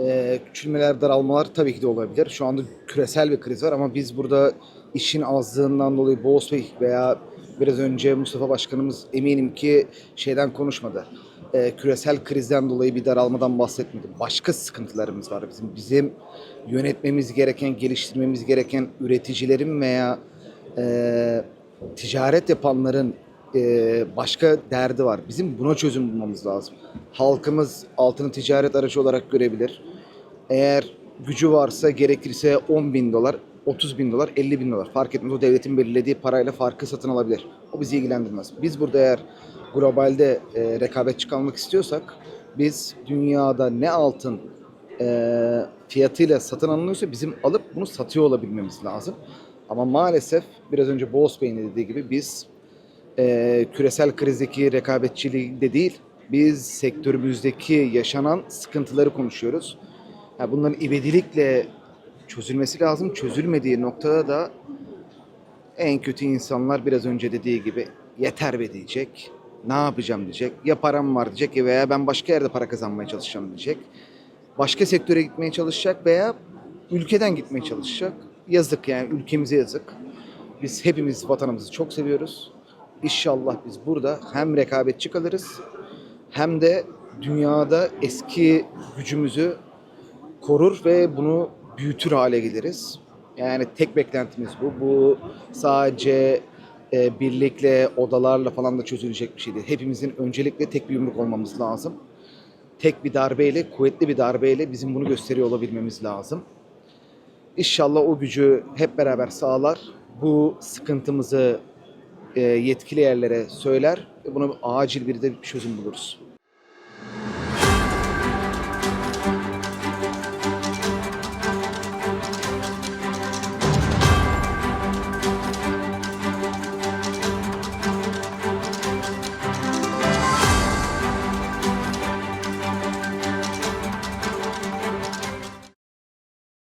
Ee, küçülmeler, daralmalar tabii ki de olabilir. Şu anda küresel bir kriz var ama biz burada işin azlığından dolayı Boğaz Bey veya biraz önce Mustafa Başkanımız eminim ki şeyden konuşmadı. Ee, küresel krizden dolayı bir daralmadan bahsetmedi. Başka sıkıntılarımız var bizim. Bizim yönetmemiz gereken, geliştirmemiz gereken üreticilerin veya e, ticaret yapanların e, başka derdi var. Bizim buna çözüm bulmamız lazım. Halkımız altını ticaret aracı olarak görebilir. Eğer gücü varsa gerekirse 10 bin dolar, 30 bin dolar, 50 bin dolar fark etmez. O devletin belirlediği parayla farkı satın alabilir. O bizi ilgilendirmez. Biz burada eğer globalde e, rekabetçi kalmak istiyorsak biz dünyada ne altın e, fiyatıyla satın alınıyorsa bizim alıp bunu satıyor olabilmemiz lazım. Ama maalesef biraz önce Boğaz Bey'in de dediği gibi biz e, küresel krizdeki rekabetçiliği de değil, biz sektörümüzdeki yaşanan sıkıntıları konuşuyoruz. Ha, bunların ivedilikle çözülmesi lazım. Çözülmediği noktada da en kötü insanlar biraz önce dediği gibi yeter be diyecek. Ne yapacağım diyecek. Ya param var diyecek ya veya ben başka yerde para kazanmaya çalışacağım diyecek. Başka sektöre gitmeye çalışacak veya ülkeden gitmeye çalışacak. Yazık yani ülkemize yazık. Biz hepimiz vatanımızı çok seviyoruz. İnşallah biz burada hem rekabetçi kalırız hem de dünyada eski gücümüzü korur ve bunu büyütür hale geliriz. Yani tek beklentimiz bu. Bu sadece e, birlikle, odalarla falan da çözülecek bir şey değil. Hepimizin öncelikle tek bir yumruk olmamız lazım. Tek bir darbeyle, kuvvetli bir darbeyle bizim bunu gösteriyor olabilmemiz lazım. İnşallah o gücü hep beraber sağlar. Bu sıkıntımızı yetkili yerlere söyler buna acil bir de bir çözüm buluruz.